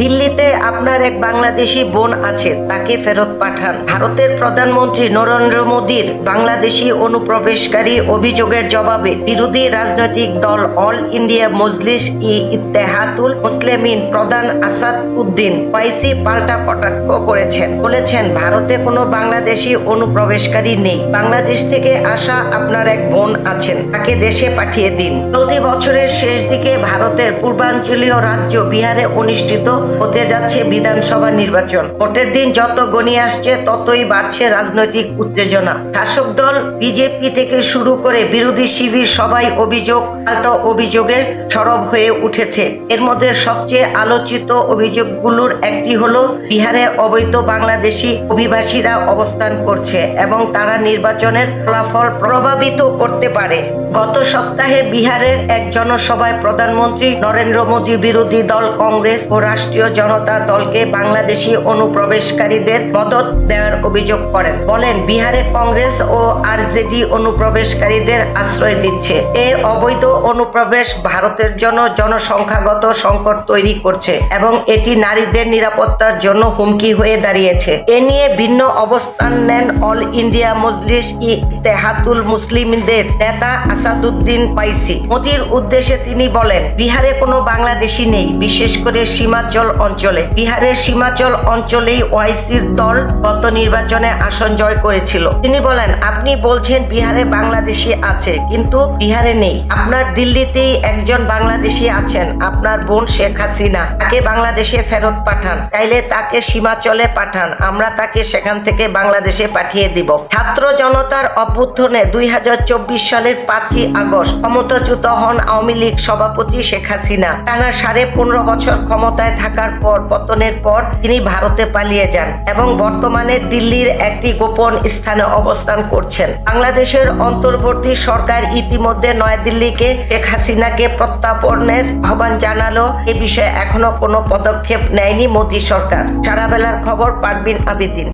দিল্লিতে আপনার এক বাংলাদেশি বোন আছে তাকে ফেরত পাঠান। ভারতের প্রধানমন্ত্রী নরেন্দ্র মোদীর বাংলাদেশি অনুপ্রবেশকারী অভিযোগের জবাবে বিরোধী রাজনৈতিক দল অল ইন্ডিয়া মজলিস ই ইত্তেহাতুল মুসলিমিন প্রধান আসাদ উদ্দিন ওয়াইসি পাল্টা কটাক্ষ করেছেন। বলেছেন, ভারতে কোনো বাংলাদেশি অনুপ্রবেশকারী নেই। বাংলাদেশ থেকে আসা আপনার এক বোন আছেন, তাকে দেশে পাঠিয়ে দিন। চলতি বছরের শেষ দিকে ভারতের পূর্বাঞ্চলীয় রাজ্য বিহারে অনুষ্ঠিত হতে যাচ্ছে বিধানসভা নির্বাচন। ভোটের দিন যত গণিয়ে আসছে, ততই বাড়ছে রাজনৈতিক উত্তেজনা। শাসক দল বিজেপি থেকে শুরু করে বিরোধী শিবির সবাই অভিযোগ, পাল্টা অভিযোগে সরব হয়ে উঠেছে। এর মধ্যে সবচেয়ে আলোচিত অভিযোগগুলোর একটি হলো, বিহারে অবৈধ বাংলাদেশি অভিবাসীরা অবস্থান করছে এবং তারা নির্বাচনের ফলাফল প্রভাবিত করতে পারে। গত সপ্তাহে বিহারের এক জনসভায় প্রধানমন্ত্রী নরেন্দ্র মোদী বিরোধী দল কংগ্রেস ও রাষ্ট্রীয় জনতা দলকে বাংলাদেশি অনুপ্রবেশকারীদের মদত দেওয়ার অভিযোগ করেন। বলেন, বিহারে কংগ্রেস ও আরজেডি অনুপ্রবেশকারীদের আশ্রয় দিচ্ছে। এ অবৈধ অনুপ্রবেশ ভারতের জন্য জনসংখ্যাগত সংকট তৈরি করছে এবং এটি নারীদের নিরাপত্তার জন্য হুমকি হয়ে দাঁড়িয়েছে। এ নিয়ে ভিন্ন অবস্থান নেন অল ইন্ডিয়া মজলিস ই তেহাতুল মুসলিমদের নেতা আসাদুদ্দিন পাইসি। মোদির উদ্দেশ্যে তিনি বলেন, বিহারে কোনো বাংলাদেশি নেই, বিশেষ করে সীমাচল অঞ্চলে। বিহারের সীমাচল অঞ্চলেই ওয়াইসির দল গত নির্বাচনে আসন জয় করেছিল। তিনি বলেন, আপনি বলছেন বিহারে বাংলাদেশি আছে, কিন্তু বিহারে নেই। আপনার দিল্লিতেই একজন বাংলাদেশি আছেন, আপনার বোন শেখ হাসিনা। তাকে বাংলাদেশে ফেরত পাঠান। তাইলে তাকে সীমাচলে পাঠান। আমরা তাকে সেখান থেকে বাংলাদেশে পাঠিয়ে দিব। ছাত্র জনতার অভ্যুত্থানে দুই সালের পাঁচই আগস্ট ক্ষমতাচ্যুত হন আওয়ামী লীগ সভাপতি শেখ হাসিনা। টানা সাড়ে পনেরো বছর ক্ষমতায় থাকার পর, পতনের পর তিনি ভারতে পালিয়ে যান এবং বর্তমানে দিল্লির একটি গোপন স্থানে অবস্থান করছেন। বাংলাদেশের অন্তর্বর্তী সরকার ইতিমধ্যে নয়াদিল্লিকে শেখ হাসিনাকে প্রত্যাপনের আহ্বান জানালো এ বিষয়ে এখনও কোনো পদক্ষেপ নেয়নি মোদী সরকার। সারা বেলার খবর পারবিন আবেদিন।